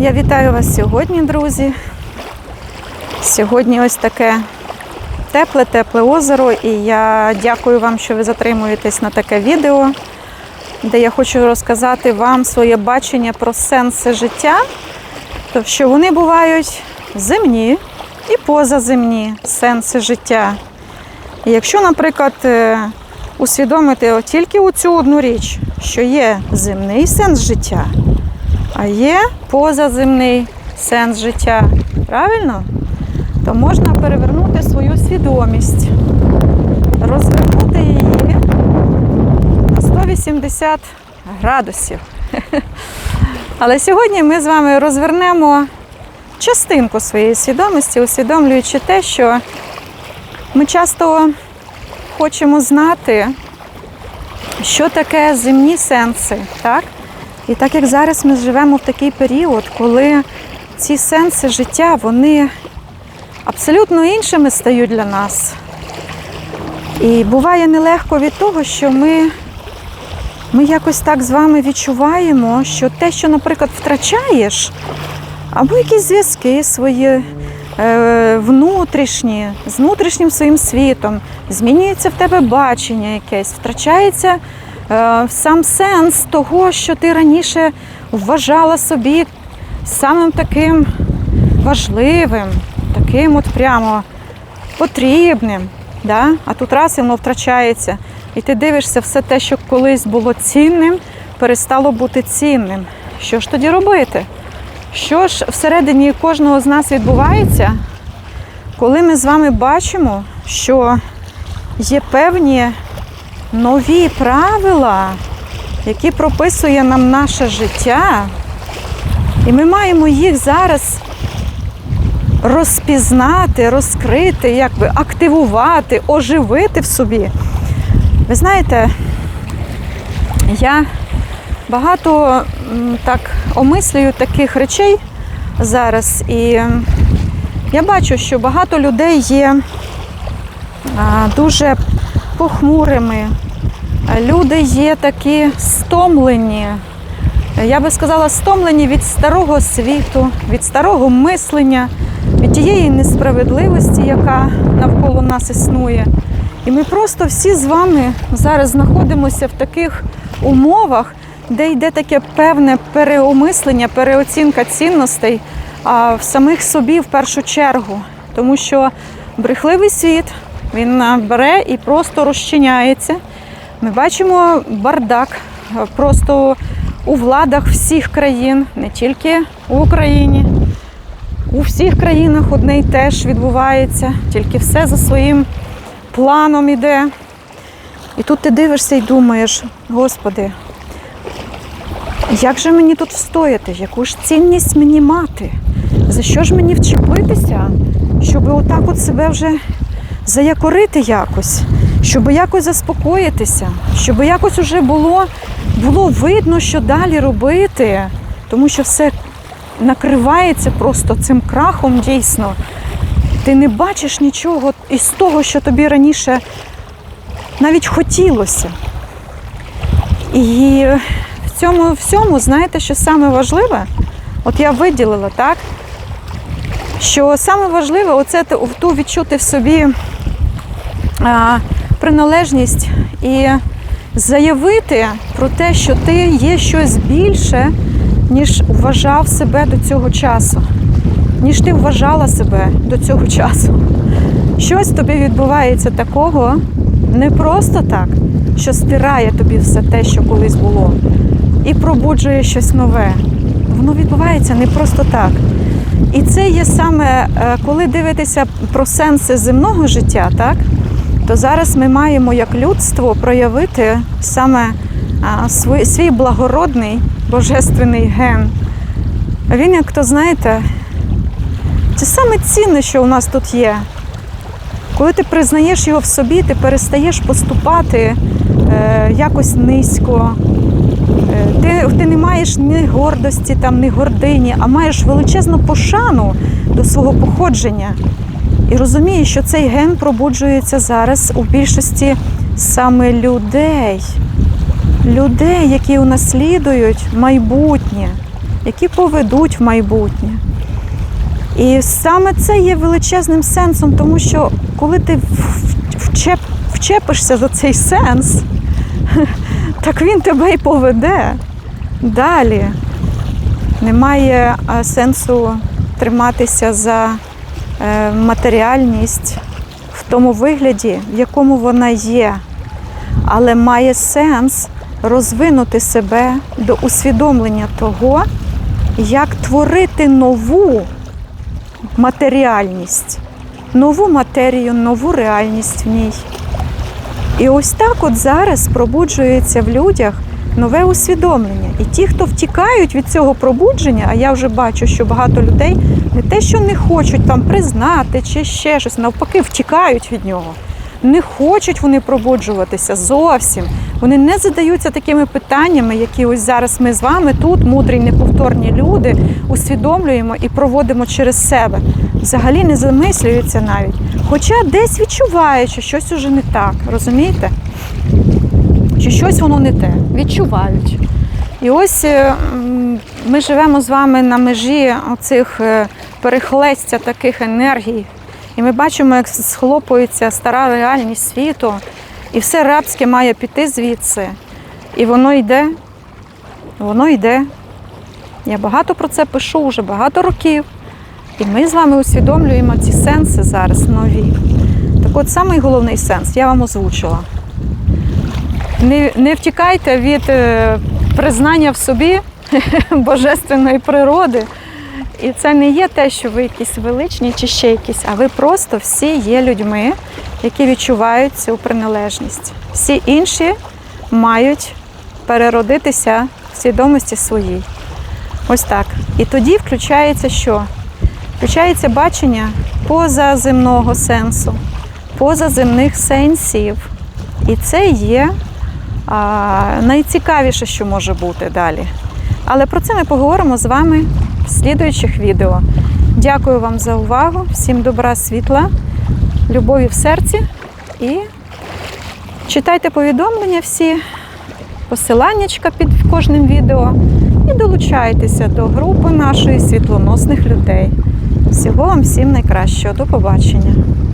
Я вітаю вас сьогодні, друзі. Сьогодні ось таке тепле-тепле озеро, і я дякую вам, що ви затримуєтесь на таке відео, де я хочу розказати вам своє бачення про сенси життя, то що вони бувають земні і позаземні сенси життя. І якщо, наприклад, е, усвідомити тільки у цю одну річ, що є земний сенс життя, а є позаземний сенс життя, правильно? То можна перевернути свою свідомість, розвернути її на 180 градусів. Але сьогодні ми з вами розвернемо частинку своєї свідомості, усвідомлюючи те, що ми часто хочемо знати, що таке земні сенси, так? І так як зараз ми живемо в такий період, коли ці сенси життя, вони абсолютно іншими стають для нас. І буває нелегко від того, що ми, ми якось так з вами відчуваємо, що те, що, наприклад, втрачаєш, або якісь зв'язки свої е, внутрішні, з внутрішнім своїм світом, змінюється в тебе бачення якесь, втрачається сам сенс того, що ти раніше вважала собі самим таким важливим, таким от прямо потрібним. Да? А тут раз і воно втрачається. І ти дивишся, все те, що колись було цінним, перестало бути цінним. Що ж тоді робити? Що ж всередині кожного з нас відбувається, коли ми з вами бачимо, що є певні нові правила, які прописує нам наше життя, і ми маємо їх зараз розпізнати, розкрити, якби активувати, оживити в собі. Ви знаєте, я багато так омислюю таких речей зараз, і я бачу, що багато людей є дуже похмурими. Люди є такі стомлені. Я би сказала, стомлені від старого світу, від старого мислення, від тієї несправедливості, яка навколо нас існує. І ми просто всі з вами зараз знаходимося в таких умовах, де йде таке певне переомислення, переоцінка цінностей в самих собі в першу чергу. Тому що брехливий світ він бере і просто розчиняється. Ми бачимо бардак просто у владах всіх країн, не тільки в Україні. У всіх країнах одне й те ж відбувається, тільки все за своїм планом іде. І тут ти дивишся і думаєш, Господи, як же мені тут встояти? Яку ж цінність мені мати? За що ж мені вчепитися, щоб отак от себе вже заякорити якось, щоб якось заспокоїтися, щоб якось уже було, було видно, що далі робити, тому що все накривається просто цим крахом дійсно. Ти не бачиш нічого із того, що тобі раніше навіть хотілося. І в цьому всьому, знаєте, що саме важливе, от я виділила, так? Що саме важливе, оце ту відчути в собі приналежність і заявити про те, що ти є щось більше, ніж вважав себе до цього часу, ніж ти вважала себе до цього часу. Щось тобі відбувається такого не просто так, що стирає тобі все те, що колись було, і пробуджує щось нове. Воно відбувається не просто так. І це є саме, е, коли дивитися про сенси земного життя, так? То зараз ми маємо як людство проявити саме свій, свій благородний божественний ген. Він, як то знаєте, це саме цінне, що у нас тут є. Коли ти признаєш його в собі, ти перестаєш поступати е, якось низько. Е, ти, ти не маєш ні гордості, там, ні гордині, а маєш величезну пошану до свого походження. І розумієш, що цей ген пробуджується зараз у більшості саме людей. Людей, які унаслідують майбутнє. які поведуть в майбутнє. І саме це є величезним сенсом, тому що коли ти вчеп, вчепишся за цей сенс, так він тебе і поведе далі. Немає сенсу триматися за матеріальність в тому вигляді, в якому вона є, але має сенс розвинути себе до усвідомлення того, як творити нову матеріальність, нову матерію, нову реальність в ній. І ось так от зараз пробуджується в людях нове усвідомлення. І ті, хто втікають від цього пробудження, а я вже бачу, що багато людей не те, що не хочуть там признати чи ще щось, навпаки, втікають від нього. Не хочуть вони пробуджуватися зовсім. Вони не задаються такими питаннями, які ось зараз ми з вами тут, мудрі, неповторні люди, усвідомлюємо і проводимо через себе. Взагалі не замислюються навіть. Хоча десь відчувають, що щось уже не так, розумієте? Що щось воно не те, відчувають. І ось е, ми живемо з вами на межі оцих е, перехлестя таких енергій. І ми бачимо, як схлопується стара реальність світу, і все рабське має піти звідси. І воно йде, воно йде. Я багато про це пишу вже багато років. І ми з вами усвідомлюємо ці сенси зараз нові. Так от самий головний сенс я вам озвучила. Не, не втікайте від е, признання в собі божественної природи. І це не є те, що ви якісь величні чи ще якісь, а ви просто всі є людьми, які відчувають цю приналежність. Всі інші мають переродитися в свідомості своїй. Ось так. І тоді включається що? Включається бачення позаземного сенсу, позаземних сенсів. І це є найцікавіше, що може бути далі. Але про це ми поговоримо з вами в слідуючих відео. Дякую вам за увагу, всім добра, світла, любові в серці і читайте повідомлення всі, посиланнячка під кожним відео і долучайтеся до групи нашої світлоносних людей. Всього вам всім найкращого. До побачення!